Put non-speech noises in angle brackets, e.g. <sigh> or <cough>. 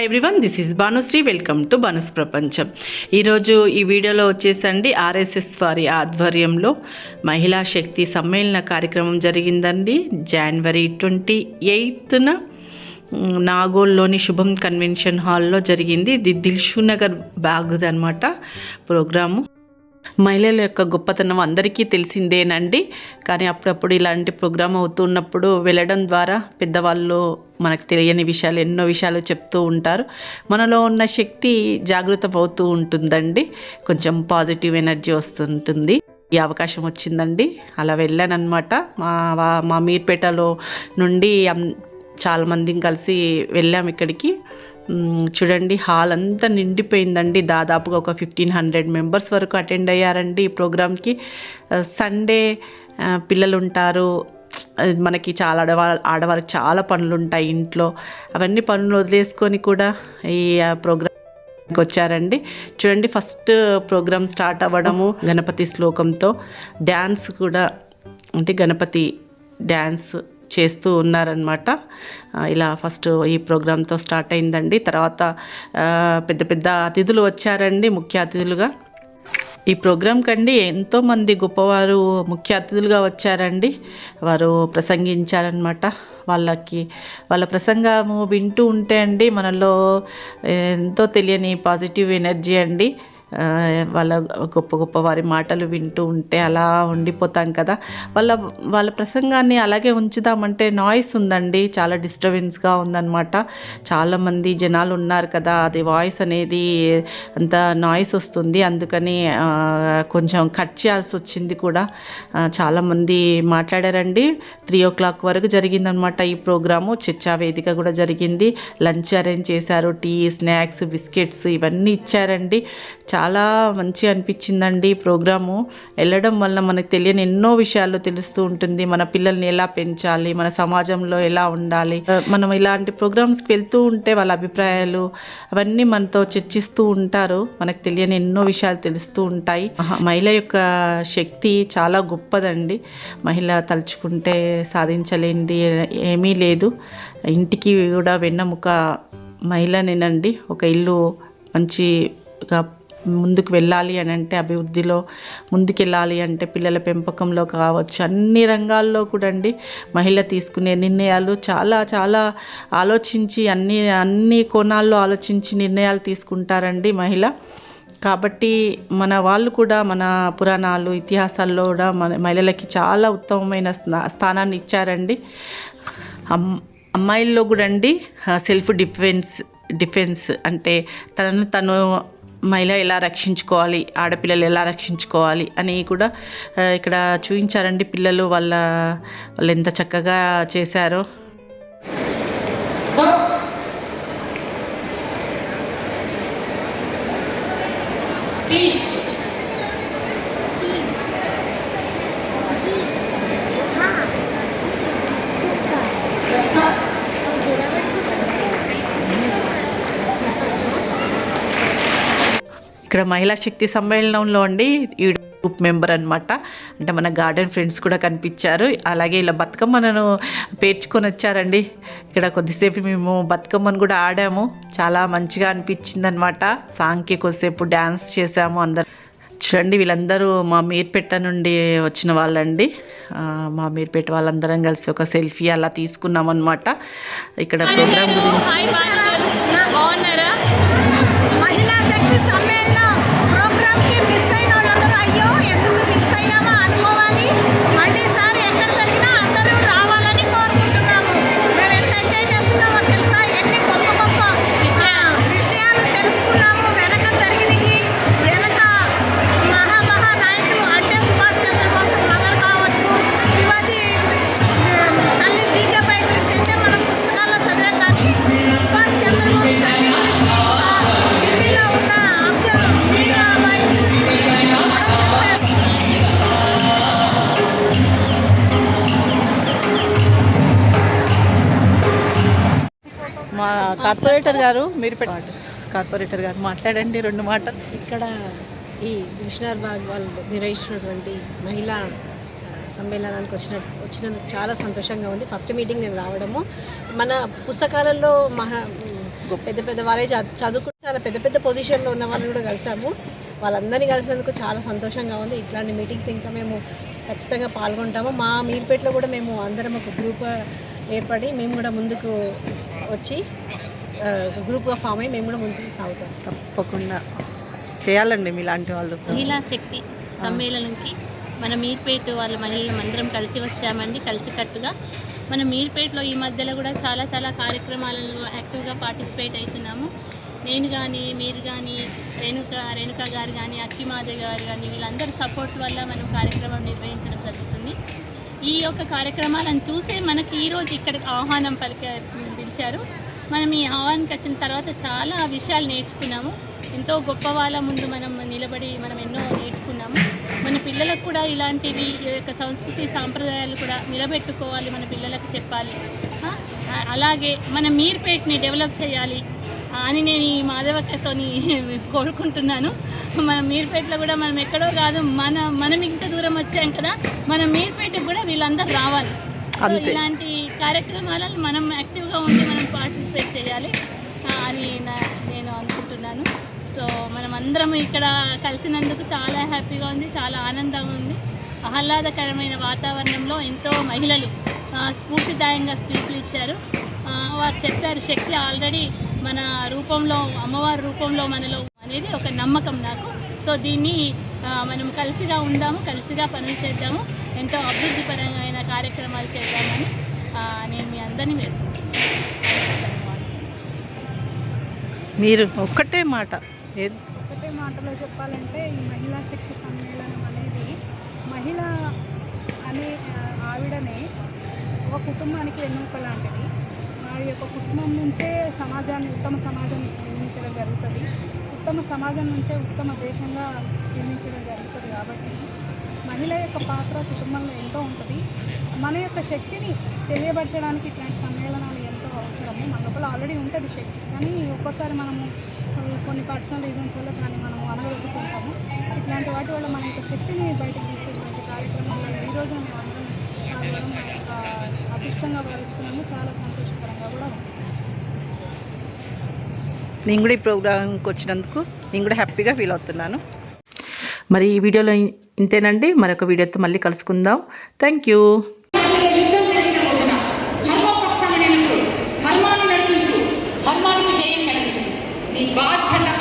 Hi everyone this is Bhanusri welcome to Bhanu's ప్రపంచం ఈరోజు ఈ వీడియోలో వచ్చేసండి ఆర్ఎస్ఎస్ వారి ఆధ్వర్యంలో మహిళా శక్తి సమ్మేళన కార్యక్రమం జరిగిందండి. జనవరి ట్వంటీ ఎయిత్న నాగోల్లోని శుభం కన్వెన్షన్ హాల్లో జరిగింది. ఇది దిల్షునగర్ బ్యాగ్ అనమాట ప్రోగ్రాము. మహిళల యొక్క గొప్పతనం అందరికీ తెలిసిందేనండి. కానీ అప్పుడప్పుడు ఇలాంటి ప్రోగ్రామ్ అవుతున్నప్పుడు వెళ్ళడం ద్వారా పెద్దవాళ్ళు మనకు తెలియని విషయాలు ఎన్నో విషయాలు చెప్తూ ఉంటారు. మనలో ఉన్న శక్తి జాగృతం అవుతూ ఉంటుందండి. కొంచెం పాజిటివ్ ఎనర్జీ వస్తుంటుంది. ఈ అవకాశం వచ్చిందండి. అలా వెళ్ళానమాట మా మా మీర్పేటలో నుండి చాలామంది కలిసి వెళ్ళాం ఇక్కడికి. చూడండి హాల్ అంతా నిండిపోయిందండి. దాదాపుగా ఒక ఫిఫ్టీన్ హండ్రెడ్ మెంబర్స్ వరకు అటెండ్ అయ్యారండి ఈ ప్రోగ్రామ్కి. సండే పిల్లలు ఉంటారు మనకి చాలా ఆడవా ఆడవారికి చాలా పనులు ఉంటాయి ఇంట్లో. అవన్నీ పనులు వదిలేసుకొని కూడా ఈ ప్రోగ్రామ్ వచ్చారండి. చూడండి ఫస్ట్ ప్రోగ్రామ్ స్టార్ట్ అవ్వడము గణపతి శ్లోకంతో. డ్యాన్స్ కూడా అంటే గణపతి డ్యాన్స్ చేస్తూ ఉన్నారనమాట ఇలా ఫస్ట్ ఈ ప్రోగ్రాంతో స్టార్ట్ అయిందండి. తర్వాత పెద్ద పెద్ద అతిథులు వచ్చారండి ముఖ్య అతిథులుగా. ఈ ప్రోగ్రాం కండి ఎంతోమంది గొప్పవారు ముఖ్య అతిథులుగా వచ్చారండి. వారు ప్రసంగించారనమాట వాళ్ళకి వాళ్ళ ప్రసంగము వింటూ ఉంటే అండి మనలో ఎంతో తెలియని పాజిటివ్ ఎనర్జీ అండి. వాళ్ళ గొప్ప గొప్ప వారి మాటలు వింటూ ఉంటే అలా ఉండిపోతాం కదా. వాళ్ళ వాళ్ళ ప్రసంగాన్ని అలాగే ఉంచుదామంటే నాయిస్ ఉందండి. చాలా డిస్టర్బెన్స్గా ఉందన్నమాట. చాలామంది జనాలు ఉన్నారు కదా. అది వాయిస్ అనేది అంత నాయిస్ వస్తుంది. అందుకని కొంచెం కట్ చేయాల్సి వచ్చింది కూడా. చాలామంది మాట్లాడారండి. త్రీ ఓ క్లాక్ వరకు జరిగిందనమాట ఈ ప్రోగ్రాము. చర్చా వేదిక కూడా జరిగింది. లంచ్ అరేంజ్ చేశారు. టీ స్నాక్స్ బిస్కెట్స్ ఇవన్నీ ఇచ్చారండి. చాలా మంచి అనిపించిందండి ఈ ప్రోగ్రాము. వెళ్ళడం వల్ల మనకు తెలియని ఎన్నో విషయాలు తెలుస్తూ ఉంటుంది. మన పిల్లల్ని ఎలా పెంచాలి మన సమాజంలో ఎలా ఉండాలి. మనం ఇలాంటి ప్రోగ్రామ్స్కి వెళ్తూ ఉంటే వాళ్ళ అభిప్రాయాలు అవన్నీ మనతో చర్చిస్తూ ఉంటారు. మనకు తెలియని ఎన్నో విషయాలు తెలుస్తూ ఉంటాయి. మహిళ యొక్క శక్తి చాలా గొప్పదండి. మహిళ తలుచుకుంటే సాధించలేనిది ఏమీ లేదు. ఇంటికి కూడా వెన్నెముక మహిళనేనండి. ఒక ఇల్లు మంచిగా ముందుకు వెళ్ళాలి అని అంటే అభివృద్ధిలో ముందుకెళ్ళాలి అంటే పిల్లల పెంపకంలో కావచ్చు. అన్ని రంగాల్లో కూడా అండి మహిళ తీసుకునే నిర్ణయాలు చాలా చాలా ఆలోచించి అన్ని అన్ని కోణాల్లో ఆలోచించి నిర్ణయాలు తీసుకుంటారండి మహిళ. కాబట్టి మన వాళ్ళు కూడా మన పురాణాలు ఇతిహాసాల్లో కూడా మన మహిళలకి చాలా ఉత్తమమైన స్థా- స్థానాన్ని ఇచ్చారండి. అమ్ అమ్మాయిల్లో కూడా అండి సెల్ఫ్ డిఫెన్స్ డిఫెన్స్ అంటే తనను తను మహిళ ఎలా రక్షించుకోవాలి ఆడపిల్లలు ఎలా రక్షించుకోవాలి అని కూడా ఇక్కడ చూపించారండి పిల్లలు వాళ్ళ వాళ్ళు ఎంత చక్కగా చేశారో. ఇక్కడ మహిళా శక్తి సమ్మేళనంలో అండి ఈ గ్రూప్ మెంబర్ అన్నమాట. అంటే మన గార్డెన్ ఫ్రెండ్స్ కూడా కనిపించారు. అలాగే ఇలా బతుకమ్మను పేర్చుకొని వచ్చారండి. ఇక్కడ కొద్దిసేపు మేము బతుకమ్మను కూడా ఆడాము. చాలా మంచిగా అనిపించింది అనమాట సాంగ్కి కొద్దిసేపు డ్యాన్స్ చేసాము అందరు. చూడండి వీళ్ళందరూ మా మీర్పేట నుండి వచ్చిన వాళ్ళండి. మా మీర్పేట వాళ్ళందరం కలిసి ఒక సెల్ఫీ అలా తీసుకున్నాం అనమాట ఇక్కడ ప్రోగ్రామ్ గురించి శక్తి సమ్మేళనం ప్రోగ్రామ్కి మిస్ అయిన వాళ్ళందరూ అయ్యో ఎందుకు మిస్ అయ్యామో అనుకోవాలి మళ్ళీ కార్పొరేటర్ గారు మీరు కార్పొరేటర్ గారు మాట్లాడండి రెండు మాటలు. ఇక్కడ ఈ కృష్ణార్ బాగ్ వాళ్ళు నిర్వహించినటువంటి మహిళా సమ్మేళనానికి వచ్చిన వచ్చినందుకు చాలా సంతోషంగా ఉంది. ఫస్ట్ మీటింగ్ నేను రావడము. మన పుస్తకాలలో మహా పెద్ద పెద్ద వాళ్ళే చదువుకుంటే చాలా పెద్ద పెద్ద పొజిషన్లో ఉన్న వాళ్ళని కూడా కలిసాము. వాళ్ళందరినీ కలిసినందుకు చాలా సంతోషంగా ఉంది. ఇట్లాంటి మీటింగ్స్ ఇంకా మేము ఖచ్చితంగా పాల్గొంటాము. మా మీర్పేటలో కూడా మేము అందరం ఒక గ్రూప్ ఏర్పడి మేము కూడా ముందుకు వచ్చి గ్రూప్గా ఫామ్ అయ్యి మేము కూడా ముందుకు సాగుతాం. తప్పకుండా. చేయాలండి మీలాంటి వాళ్ళు. మహిళా శక్తి సమ్మేళనంకి మన మీర్పేట వాళ్ళ మహిళలు అందరం కలిసి వచ్చామండి కలిసికట్టుగా. మన మీర్పేటలో ఈ మధ్యలో కూడా చాలా చాలా కార్యక్రమాలలో యాక్టివ్గా పార్టిసిపేట్ అవుతున్నాము. నేను కానీ మీరు కానీ రేణుక రేణుక గారు కానీ అక్కిమాధవ్ గారు కానీ వీళ్ళందరి సపోర్ట్ వల్ల మనం కార్యక్రమం నిర్వహించడం జరుగుతుంది. ఈ యొక్క కార్యక్రమాలను చూసే మనకి ఈరోజు ఇక్కడికి ఆహ్వానం పలిక పిలిచారు మనం ఈ ఆహ్వానికి వచ్చిన తర్వాత చాలా విషయాలు నేర్చుకున్నాము. ఎంతో గొప్ప వాళ్ళ ముందు మనం నిలబడి మనం ఎన్నో నేర్చుకున్నాము. మన పిల్లలకు కూడా ఇలాంటివి ఈ యొక్క సంస్కృతి సాంప్రదాయాలు కూడా నిలబెట్టుకోవాలి మన పిల్లలకు చెప్పాలి. అలాగే మన మీర్పేట్ని డెవలప్ చేయాలి అని నేను ఈ మాధవక్కతోని <laughs> కోరుకుంటున్నాను. మన మీర్పేటలో కూడా మనం ఎక్కడో కాదు మన మనం ఇంత దూరం వచ్చాం కదా మన మీర్పేటకు కూడా వీళ్ళందరూ రావాలి. ఇలాంటి కార్యక్రమాలను మనం యాక్టివ్గా ఉండి మనం పార్టిసిపేట్ చేయాలి అని నా- నేను అనుకుంటున్నాను. సో మనం అందరం ఇక్కడ కలిసినందుకు చాలా హ్యాపీగా ఉంది చాలా ఆనందంగా ఉంది. ఆహ్లాదకరమైన వాతావరణంలో ఎంతో మహిళలు స్ఫూర్తిదాయంగా స్పీచ్లు ఇచ్చారు. వారు చెప్పారు శక్తి ఆల్రెడీ మన రూపంలో అమ్మవారి రూపంలో మనలో అనేది ఒక నమ్మకం నాకు. సో దీన్ని మనం కలిసిగా ఉందాము కలిసిగా పనులు చేద్దాము ఎంతో అభివృద్ధిపరమైన కార్యక్రమాలు చేద్దామని నేను మీ అందరినీ మీరు ఒక్కటే మాట. ఒకటే మాటలో చెప్పాలంటే ఈ మహిళా శక్తి సమ్మేళనం అనేది మహిళ అనే ఆవిడనే ఒక కుటుంబానికి వెన్నుముక లాంటిది ఆ యొక్క కుటుంబం నుంచే సమాజాన్ని ఉత్తమ సమాజం నిర్మించడం జరుగుతుంది. ఉత్తమ సమాజం నుంచే ఉత్తమ దేశంగా నిర్మించడం జరుగుతుంది కాబట్టి మహిళ యొక్క పాత్ర కుటుంబంలో ఎంతో ఉంటుంది. మన యొక్క శక్తిని తెలియపరచడానికి ఇట్లాంటి సమ్మేళనాలు ఎంతో అవసరము. మన లోపల ఆల్రెడీ ఉంటుంది శక్తి. కానీ ఒక్కోసారి మనము కొన్ని పర్సనల్ రీజన్స్ వల్ల దాన్ని మనం అనగలుగుతుంటాము ఇట్లాంటి వాటి వల్ల మన యొక్క శక్తిని బయటకు తీసేటువంటి కార్యక్రమాలలో ఈ రోజు మేము అందరం పాల్గొనడం మా యొక్క అదృష్టంగా భావిస్తున్నాము. చాలా సంతోషకరంగా కూడా ఉంది. నేను కూడా ఈ ప్రోగ్రాంకి వచ్చినందుకు నేను కూడా హ్యాపీగా ఫీల్ అవుతున్నాను. మరి ఈ వీడియోలో ఇంతేనండి. మరొక వీడియోతో మళ్ళీ కలుసుకుందాం. థ్యాంక్ యూ बाद